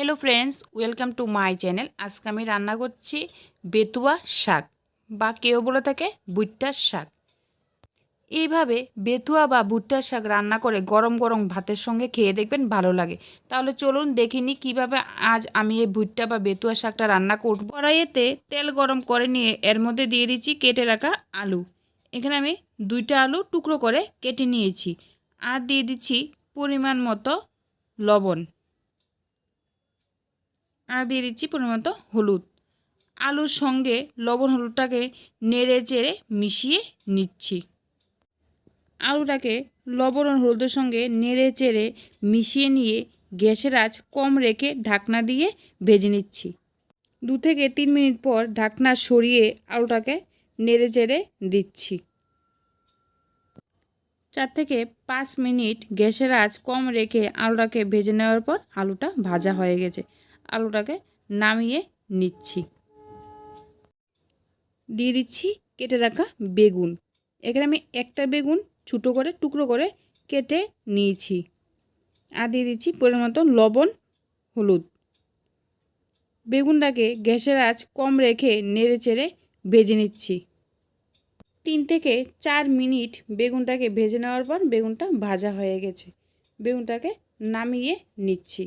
Hello friends welcome to my channel আজকে আমি রান্না করছি বেতুয়া শাক বা কেউ বলে থাকে ভুট্টার শাক। এইভাবে বেতুয়া বা ভুট্টার শাক রান্না করে গরম গরম ভাতের সঙ্গে খেয়ে দেখবেন ভালো লাগে। তাহলে চলুন দেখিনি কীভাবে আজ আমি এই ভুট্টা বা বেতুয়া শাকটা রান্না করব। কড়াইয়েতে তেল গরম করে নিয়ে এর মধ্যে দিয়ে দিচ্ছি কেটে রাখা আলু। এখানে আমি দুইটা আলু টুকরো করে কেটে নিয়েছি। আর দিয়ে দিচ্ছি পরিমাণ মতো লবণ। আর দিয়ে দিচ্ছি পরিমাণ হলুদ। আলুর সঙ্গে লবণ হলুদটাকে নেড়ে চেড়ে মিশিয়ে নিচ্ছি। আলুটাকে লবণ হলুদের সঙ্গে নেড়ে চেড়ে মিশিয়ে নিয়ে গ্যাসের আঁচ কম রেখে ঢাকনা দিয়ে ভেজে নিচ্ছি। দু থেকে তিন মিনিট পর ঢাকনা সরিয়ে আলুটাকে নেড়ে চেড়ে দিচ্ছি। চার থেকে পাঁচ মিনিট গ্যাসের আঁচ কম রেখে আলুটাকে ভেজে নেওয়ার পর আলুটা ভাজা হয়ে গেছে। আলুটাকে নামিয়ে নিচ্ছি। দিয়ে দিচ্ছি কেটে রাখা বেগুন। এখানে আমি একটা বেগুন ছোটো করে, টুকরো করে কেটে নিয়েছি। আর দিয়ে দিচ্ছি পরিমাণ মতো লবণ, হলুদ। বেগুনটাকে গ্যাসের আঁচ কম রেখে নেড়ে চেড়ে ভেজে নিচ্ছি। তিন থেকে চার মিনিট বেগুনটাকে ভেজে নেওয়ার পর বেগুনটা ভাজা হয়ে গেছে। বেগুনটাকে নামিয়ে নিচ্ছি।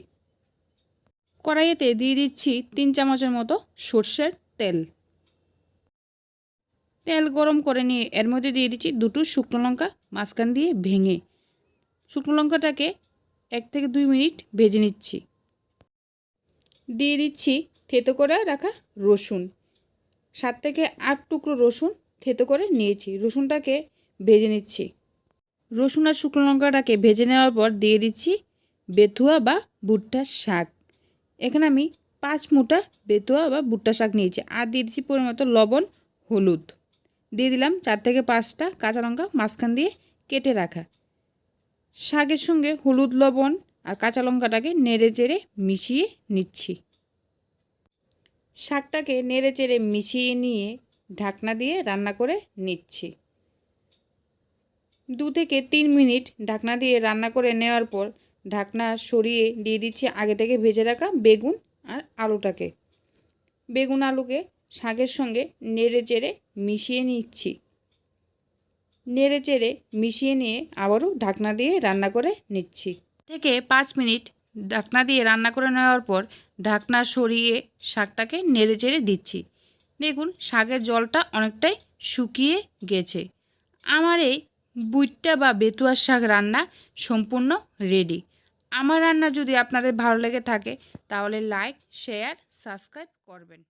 কড়াইয়েতে দিয়ে দিচ্ছি তিন চামচের মতো সর্ষের তেল। তেল গরম করে নিয়ে এর মধ্যে দিয়ে দিচ্ছি দুটো শুকনো লঙ্কা মাঝখান দিয়ে ভেঙে। শুকনো লঙ্কাটাকে এক থেকে দুই মিনিট ভেজে নিচ্ছি। দিয়ে দিচ্ছি থেতো করে রাখা রসুন। সাত থেকে আট টুকরো রসুন থেতো করে নিয়েছি, রসুনটাকে ভেজে নিচ্ছি। রসুন আর শুকনো লঙ্কাটাকে ভেজে নেওয়ার পর দিয়ে দিচ্ছি বেথুয়া বা ভুট্টার শাক। এখানে আমি পাঁচ মুঠা বেতুয়া বা ভুট্টা শাক নিয়েছি। আর দিয়ে দিচ্ছি পরিমাণ লবণ, হলুদ। দিয়ে দিলাম চার থেকে পাঁচটা কাঁচা লঙ্কা মাঝখান দিয়ে কেটে রাখা। শাকের সঙ্গে হলুদ, লবণ আর কাঁচা লঙ্কাটাকে নেড়ে চেড়ে মিশিয়ে নিচ্ছি। শাকটাকে নেড়ে চেড়ে মিশিয়ে নিয়ে ঢাকনা দিয়ে রান্না করে নিচ্ছি। দু থেকে তিন মিনিট ঢাকনা দিয়ে রান্না করে নেওয়ার পর ঢাকনা সরিয়ে দিয়ে দিচ্ছি। আগে থেকে ভেজে রাখা বেগুন আর আলুটাকে। বেগুন আলুকে শাকের সঙ্গে নেড়ে চেড়ে মিশিয়ে নিচ্ছি। নেড়ে চেড়ে মিশিয়ে নিয়ে আবারও ঢাকনা দিয়ে রান্না করে নিচ্ছি। থেকে পাঁচ মিনিট ঢাকনা দিয়ে রান্না করে নেওয়ার পর ঢাকনা সরিয়ে শাকটাকে নেড়ে চেড়ে দিচ্ছি। দেখুন, শাকের জলটা অনেকটাই শুকিয়ে গেছে। আমার এই বুইটটা বা বেতুয়ার শাক রান্না সম্পূর্ণ রেডি। আমার রান্না যদি আপনাদের ভালো লেগে থাকে তাহলে লাইক শেয়ার সাবস্ক্রাইব করবেন।